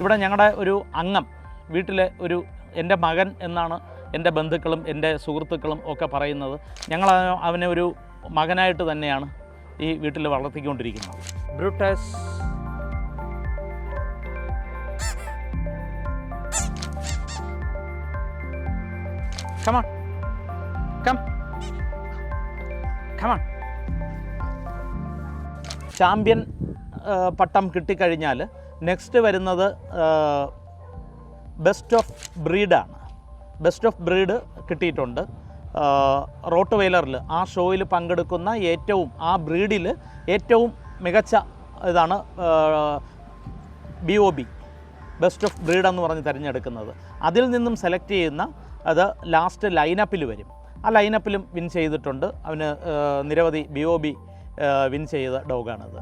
ഇവിടെ ഞങ്ങളുടെ ഒരു അംഗം വീട്ടിലെ ഒരു എന്റെ മകൻ എന്നാണ് എന്റെ ബന്ധുക്കളും എന്റെ സുഹൃത്തുക്കളും ഒക്കെ പറയുന്നത്. ഞങ്ങൾ അവനെ- ഒരു മകനായിട്ട് തന്നെയാണ് ഈ വീട്ടിൽ വളർത്തിക്കൊണ്ടിരിക്കുന്നത്. Brutus. Come on come come on champion പട്ടം കിട്ടിക്കഴിഞ്ഞാൽ നെക്സ്റ്റ് വരുന്നത് ബെസ്റ്റ് ഓഫ് ബ്രീഡാണ് ബെസ്റ്റ് ഓഫ് ബ്രീഡ് കിട്ടിയിട്ടുണ്ട്. റോട്ട് വെയിലറിൽ ആ ഷോയിൽ പങ്കെടുക്കുന്ന ഏറ്റവും ആ ബ്രീഡിൽ ഏറ്റവും മികച്ച ഇതാണ് B O B best of breed എന്ന് പറഞ്ഞ് തിരഞ്ഞെടുക്കുന്നത്. അതിൽ നിന്നും സെലക്ട് ചെയ്യുന്ന അത് ലാസ്റ്റ് ലൈനപ്പിൽ വരും. ആ ലൈനപ്പിലും വിൻ ചെയ്തിട്ടുണ്ട്. അവന് നിരവധി ബി ഒ ബി വിൻ ചെയ്ത ഡോഗാണത്